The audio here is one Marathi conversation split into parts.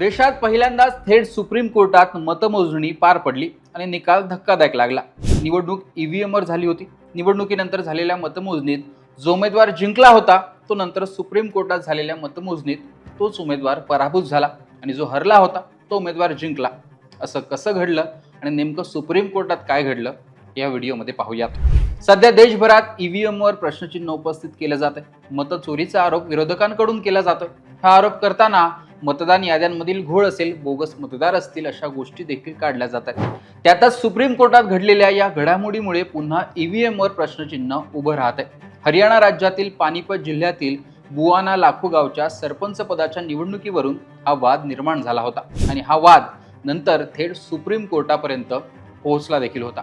देशात पहिल्यांदाच थेट सुप्रीम कोर्टात मतमोजणी पार पडली आणि निकाल धक्कादायक लागला. निवडणूक ईव्हीएमवर झाली होती. निवडणुकीनंतर झालेल्या मतमोजणीत जो उमेदवार जिंकला होता तो नंतर सुप्रीम कोर्टात झालेल्या मतमोजणीत तोच उमेदवार पराभूत झाला आणि जो हरला होता तो उमेदवार जिंकला. असं कसं घडलं आणि नेमकं सुप्रीम कोर्टात काय घडलं या व्हिडिओमध्ये पाहूयात. सध्या देशभरात ईव्हीएमवर प्रश्नचिन्ह उपस्थित केलं जात आहे मतचोरीचा आरोप विरोधकांकडून केला जातोय. हा आरोप करताना मतदान याद्यांमधील घोळ असेल बोगस मतदार असतील अशा गोष्टी देखील काढल्या जात आहेत त्यातच सुप्रीम कोर्टात घडलेल्या या घडामोडीमुळे पुन्हा ईव्हीएमवर प्रश्नचिन्ह उभं राहत आहे हरियाणा राज्यातील पानिपत जिल्ह्यातील बुआना लाखू गावच्या सरपंच पदाच्या निवडणुकीवरून हा वाद निर्माण झाला होता आणि हा वाद नंतर थेट सुप्रीम कोर्टापर्यंत पोहोचला देखील होता.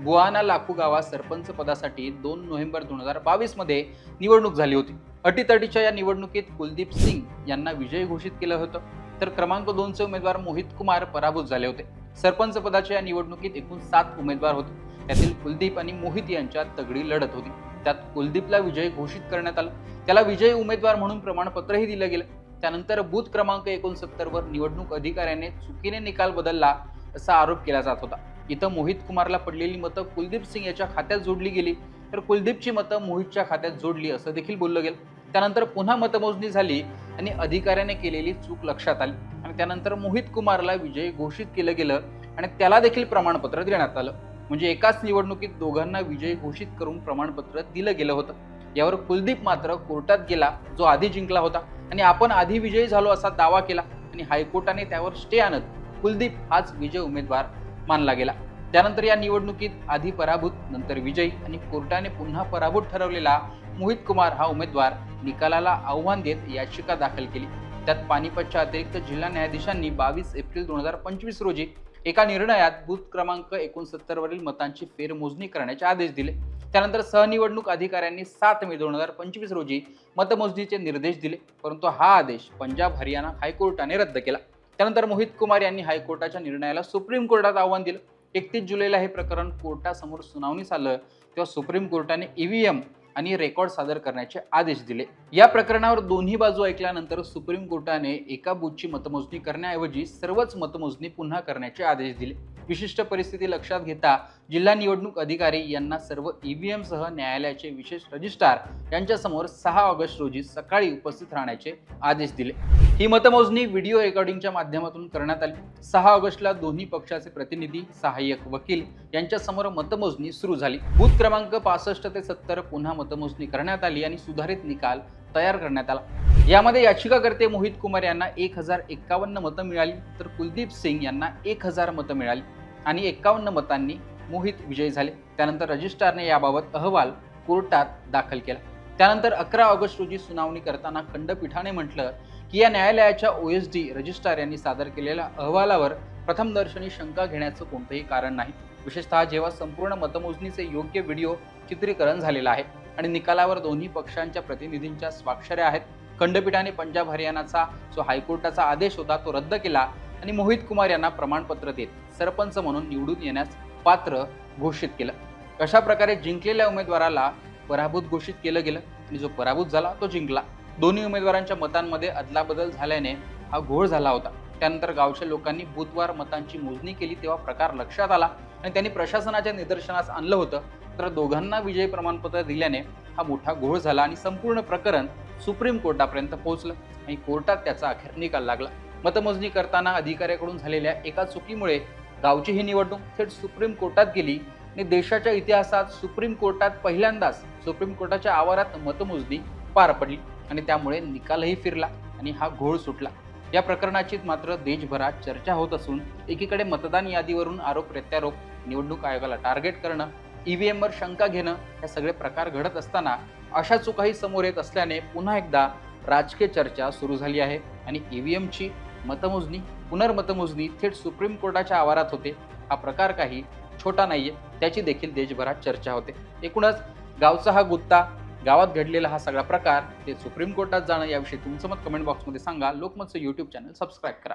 बुआना लाखू गावात सरपंच पदासाठी दोन नोव्हेंबर दोन हजार बावीसमध्ये निवडणूक झाली होती. अटीतटीच्या या निवडणुकीत कुलदीप सिंग यांना विजयी घोषित केलं होतं. तर क्रमांक दोनचे उमेदवार मोहित कुमार पराभूत झाले होते. सरपंच पदाच्या या निवडणुकीत एकूण सात उमेदवार होते. त्यातील कुलदीप आणि मोहित यांच्यात तगडी लढत होती. त्यात कुलदीपला विजयी घोषित करण्यात आलं. त्याला विजयी उमेदवार म्हणून प्रमाणपत्रही दिलं गेलं. त्यानंतर बूथ क्रमांक एकोणसत्तर वर निवडणूक अधिकाऱ्याने चुकीने निकाल बदलला असा आरोप केला जात होता. इथं मोहित कुमारला पडलेली मतं कुलदीप सिंग याच्या खात्यात जोडली गेली. तर कुलदीपची मतं मोहितच्या खात्यात जोडली असं देखील बोललं गेलं. त्यानंतर पुन्हा मतमोजणी झाली आणि अधिकाऱ्याने केलेली चूक लक्षात आली. आणि त्यानंतर मोहित कुमारला विजयी घोषित केलं गेलं आणि त्याला देखील प्रमाणपत्र देण्यात आलं. म्हणजे एकाच निवडणुकीत दोघांना विजय घोषित करून प्रमाणपत्र दिलं गेलं होतं. यावर कुलदीप मात्र कोर्टात गेला जो आधी जिंकला होता. आणि आपण आधी विजयी झालो असा दावा केला आणि हायकोर्टाने त्यावर स्टे आणत कुलदीप हाच विजय उमेदवार मानला गेला. त्यानंतर या निवडणुकीत आधी पराभूत नंतर विजयी आणि कोर्टाने पुन्हा पराभूत ठरवलेला मोहित कुमार हा उमेदवार निकालाला आव्हान देत याचिका दाखल केली. त्यात पानिपतच्या अतिरिक्त जिल्हा न्यायाधीशांनी बावीस एप्रिल दोन हजार पंचवीस रोजी एका निर्णयात बूथ क्रमांक एकोणसत्तर वरील मतांची फेरमोजणी करण्याचे आदेश दिले. त्यानंतर सहनिवडणूक अधिकाऱ्यांनी सात मे दोन हजार पंचवीस रोजी मतमोजणीचे निर्देश दिले परंतु हा आदेश पंजाब हरियाणा हायकोर्टाने रद्द केला. त्यानंतर मोहित कुमार यांनी हायकोर्टाच्या निर्णयाला सुप्रीम कोर्टात आव्हान दिलं. एकतीस जुलैला हे प्रकरण कोर्टासमोर सुनावणीस आलं तेव्हा सुप्रीम कोर्टाने ईव्हीएम आणि रेकॉर्ड सादर करण्याचे आदेश दिले. या प्रकरणावर दोन्ही बाजू ऐकल्यानंतर सुप्रीम कोर्टाने एका बूथची मतमोजणी करण्याऐवजी सर्वच मतमोजणी पुन्हा करण्याचे आदेश दिले. विशिष्ट परिस्थिती लक्षात घेता जिल्हा निवडणूक अधिकारी यांना सर्व ईव्हीएमसह न्यायालयाचे विशेष रजिस्ट्रार यांच्यासमोर सहा ऑगस्ट रोजी सकाळी उपस्थित राहण्याचे आदेश दिले. ही मतमोजणी व्हिडिओ रेकॉर्डिंगच्या माध्यमातून करण्यात आली. सहा ऑगस्टला दोन्ही पक्षाचे प्रतिनिधी सहाय्यक वकील यांच्यासमोर मतमोजणी सुरू झाली. बूथ क्रमांक पासष्ट ते सत्तर पुन्हा मतमोजणी करण्यात आली आणि सुधारित निकाल तयार करण्यात आला. यामध्ये याचिकाकर्ते मोहित कुमार यांना एक हजार एक्कावन्न मतं मिळाली तर कुलदीप सिंग यांना एक हजार मतं मिळाली आणि एक्कावन्न मतांनी मोहित विजयी झाले. त्यानंतर रजिस्ट्रारने याबाबत अहवाल कोर्टात दाखल केला. त्यानंतर अकरा ऑगस्ट रोजी सुनावणी करताना खंडपीठाने म्हटलं की या न्यायालयाच्या ओ एस डी रजिस्ट्रार यांनी सादर केलेल्या अहवालावर प्रथमदर्शनी शंका घेण्याचं कोणतंही कारण नाही. विशेषतः जेव्हा संपूर्ण मतमोजणीचे योग्य व्हिडिओ चित्रीकरण झालेलं आहे आणि निकालावर दोन्ही पक्षांच्या प्रतिनिधींच्या स्वाक्षऱ्या आहेत खंडपीठाने पंजाब हरियाणाचा जो हायकोर्टाचा आदेश होता तो रद्द केला आणि मोहित कुमार यांना प्रमाणपत्र देत सरपंच म्हणून निवडून येण्यास पात्र घोषित केलं. अशा प्रकारे जिंकलेल्या उमेदवाराला पराभूत घोषित केलं गेलं आणि जो पराभूत झाला तो जिंकला. दोन्ही उमेदवारांच्या मतांमध्ये अदलाबदल झाल्याने हा घोळ झाला होता. त्यानंतर गावच्या लोकांनी बुधवार मतांची मोजणी केली तेव्हा प्रकार लक्षात आला आणि त्यांनी प्रशासनाच्या निदर्शनास आणलं होतं. तर दोघांना विजय प्रमाणपत्र दिल्याने हा मोठा घोळ झाला आणि संपूर्ण प्रकरण सुप्रीम कोर्टापर्यंत पोहोचलं आणि कोर्टात त्याचा अखेर निकाल लागला. मतमोजणी करताना अधिकाऱ्याकडून झालेल्या एका चुकीमुळे गावची ही निवडणूक थेट सुप्रीम कोर्टात गेली आणि देशाच्या इतिहासात सुप्रीम कोर्टात पहिल्यांदाच सुप्रीम कोर्टाच्या आवारात मतमोजणी पार पडली आणि त्यामुळे निकालही फिरला आणि हा घोळ सुटला. या प्रकरणाची मात्र देशभरात चर्चा होत असून एकीकडे मतदान यादीवरून आरोप प्रत्यारोप निवडणूक आयोगाला टार्गेट करणं ईव्हीएमवर शंका घेणं हे सगळे प्रकार घडत असताना अशा चुकाही समोर येत असल्याने पुन्हा एकदा राजकीय चर्चा सुरू झाली आहे आणि ईव्हीएमची मतमोजणी पुनर्मतमोजणी थेट सुप्रीम कोर्टाच्या आवारात होते. हा प्रकार काही छोटा नाहीये त्याची देखील देशभरात चर्चा होते. एकूणच गावचा हा गुत्ता गावात घडलेला हा सगळा प्रकार ते सुप्रीम कोर्टात जाणं याविषयी तुमचं मत कमेंट बॉक्समध्ये सांगा. लोकमतचं यूट्यूब चॅनल सबस्क्राईब करा.